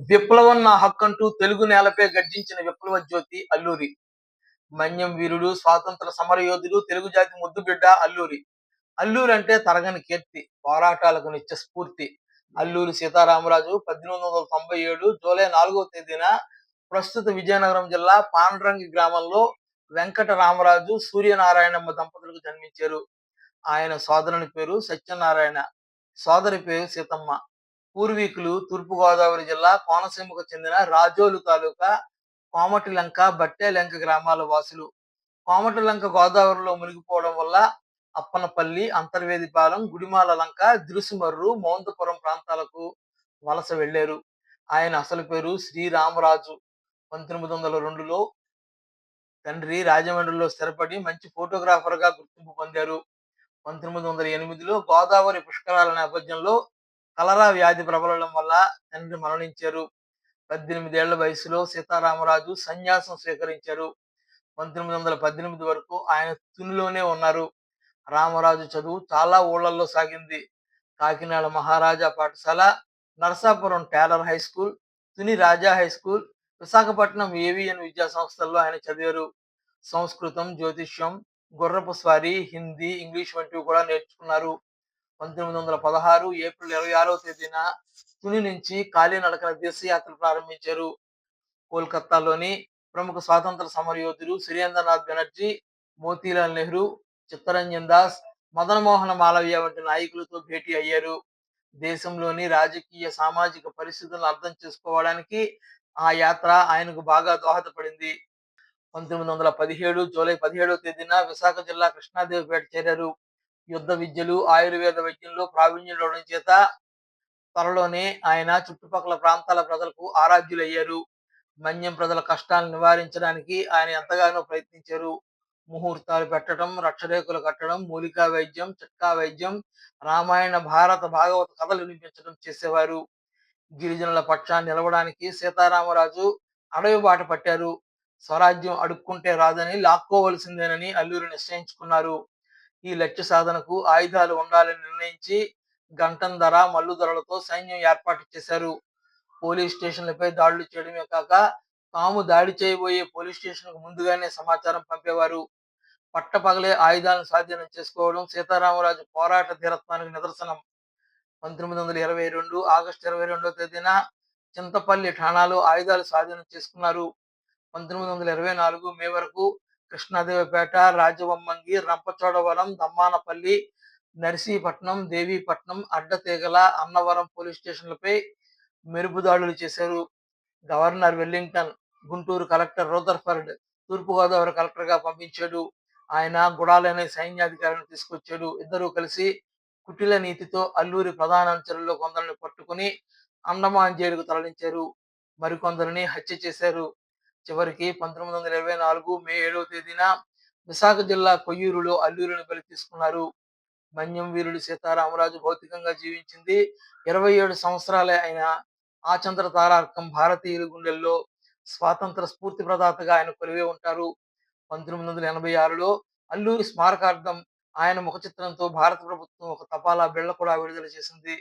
విప్లవం నా హక్కంటూ తెలుగు నేలపై గర్జించిన విప్లవ జ్యోతి అల్లూరి. మన్యం వీరుడు స్వాతంత్ర సమరయోధుడు తెలుగు జాతి ముద్దుబిడ్డ అల్లూరి. అల్లూరి అంటే తరగని కీర్తి పోరాటాలకు నిత్య స్ఫూర్తి. అల్లూరి సీతారామరాజు పద్దెనిమిది వందల తొంభై ఏడు జూలై నాలుగవ తేదీన ప్రస్తుత విజయనగరం జిల్లా పాండ్రంగి గ్రామంలో వెంకట రామరాజు సూర్యనారాయణమ్మ దంపతులకు జన్మించారు. ఆయన సోదరుని పేరు సత్యనారాయణ సోదరి పేరు సీతమ్మ. పూర్వీకులు తూర్పుగోదావరి జిల్లా కోనసీమకు చెందిన రాజోలు తాలూకా కోమటిలంక బట్టేలంక గ్రామాల వాసులు. కోమటిలంక గోదావరిలో మునిగిపోవడం వల్ల అప్పనపల్లి అంతర్వేదిపాలెం గుడిమాల లంక దిరుసుమర్రు మౌంతపురం ప్రాంతాలకు వలస వెళ్ళారు ఆయన అసలు పేరు శ్రీరామరాజు. పంతొమ్మిది వందల రెండులో తండ్రి రాజమండ్రిలో స్థిరపడి మంచి ఫోటోగ్రాఫర్గా గుర్తింపు పొందారు. పంతొమ్మిది వందల ఎనిమిదిలో గోదావరి పుష్కరాల నేపథ్యంలో కలరా వ్యాధి ప్రబలడం వల్ల తండ్రి మరణించారు. పద్దెనిమిదేళ్ళ వయసులో సీతారామరాజు సన్యాసం స్వీకరించారు. పంతొమ్మిది వందల పద్దెనిమిది వరకు ఆయన తునిలోనే ఉన్నారు. రామరాజు చదువు చాలా ఊళ్ళల్లో సాగింది. కాకినాడ మహారాజా పాఠశాల Narasapuram Taylor high school Tuni Raja high school Visakhapatnam AVN విద్యా సంస్థల్లో ఆయన చదివారు. సంస్కృతం జ్యోతిష్యం గుర్రపు స్వారీ హిందీ ఇంగ్లీష్ వంటివి కూడా నేర్చుకున్నారు. పంతొమ్మిది వందల పదహారు ఏప్రిల్ ఇరవై ఆరవ తేదీన తుని నుంచి కాలినడకన దేశయాత్ర ప్రారంభించారు. కోల్కత్తాలోని ప్రముఖ స్వాతంత్ర సమరయోధులు సురేంద్రనాథ్ బెనర్జీ మోతీలాల్ నెహ్రూ చిత్తరంజన్ దాస్ మదన్మోహన మాలవ్య వంటి నాయకులతో భేటీ అయ్యారు. దేశంలోని రాజకీయ సామాజిక పరిస్థితులను అర్థం చేసుకోవడానికి ఆ యాత్ర ఆయనకు బాగా దోహదపడింది. పంతొమ్మిది వందల పదిహేడు జూలై పదిహేడవ తేదీన విశాఖ జిల్లా కృష్ణాదేవిపేట చేరారు. యుద్ధ విద్యలు ఆయుర్వేద వైద్యంలో ప్రావీణ్యులవడం చేత త్వరలోనే ఆయన చుట్టుపక్కల ప్రాంతాల ప్రజలకు ఆరాధ్యులయ్యారు. మన్యం ప్రజల కష్టాలను నివారించడానికి ఆయన ఎంతగానో ప్రయత్నించారు. ముహూర్తాలు పెట్టడం రక్షరేఖలు కట్టడం మూలికా వైద్యం చిట్కా వైద్యం రామాయణ భారత భాగవత కథలు వినిపించడం చేసేవారు. గిరిజనుల పక్షాన్ని నిలవడానికి సీతారామరాజు అడవి బాట పట్టారు. స్వరాజ్యం అడుక్కుంటే రాదని లాక్కోవలసిందేనని అల్లూరు నిశ్చయించుకున్నారు. ఈ లక్ష్య సాధనకు ఆయుధాలు ఉండాలని నిర్ణయించి గంటం ధర మల్లు ధరలతో సైన్యం ఏర్పాటు చేశారు. పోలీస్ స్టేషన్లపై దాడులు చేయడమే కాక తాము దాడి చేయబోయే పోలీస్ స్టేషన్కు ముందుగానే సమాచారం పంపేవారు. పట్టపగలే ఆయుధాలను స్వాధీనం చేసుకోవడం సీతారామరాజు పోరాట ధీరత్వానికి నిదర్శనం. పంతొమ్మిది వందల ఇరవై రెండు ఆగస్టు ఇరవై రెండో తేదీన చింతపల్లి ఠాణాలో ఆయుధాలు స్వాధీనం చేసుకున్నారు. పంతొమ్మిది వందల ఇరవై నాలుగు మే వరకు కృష్ణాదేవిపేట రాజవమ్మంగి రంపచోడవరం దమ్మానపల్లి నర్సీపట్నం దేవీపట్నం అడ్డతీగల అన్నవరం పోలీస్ స్టేషన్లపై మెరుపు దాడులు చేశారు governor Wellington. Guntur collector Rutherford తూర్పుగోదావరి కలెక్టర్గా పంపించాడు. ఆయన గుడాలనే సైన్యాధికారిని తీసుకొచ్చాడు. ఇద్దరూ కలిసి కుటిల నీతితో అల్లూరి ప్రధాన అనుచరుల్లో కొందరిని పట్టుకుని అండమాన్ జైలుకు తరలించారు. మరికొందరిని హత్య చేశారు. చివరికి పంతొమ్మిది వందల ఇరవై నాలుగు మే ఏడవ తేదీన విశాఖ జిల్లా కొయ్యూరులో అల్లూరిని బలి తీసుకున్నారు. మన్యం వీరుడు సీతారామరాజు భౌతికంగా జీవించింది. ఇరవై ఏడు సంవత్సరాలే ఆయన ఆచంద్ర తారార్కం భారతీయుల గుండెల్లో స్వాతంత్ర స్ఫూర్తి ప్రదాతగా ఆయన కొలివే ఉంటారు. పంతొమ్మిది వందల ఎనభై ఆరులో అల్లూరి స్మారకార్థం ఆయన ముఖ చిత్రంతో భారత ప్రభుత్వం ఒక తపాలా బిళ్ళ కూడా విడుదల చేసింది.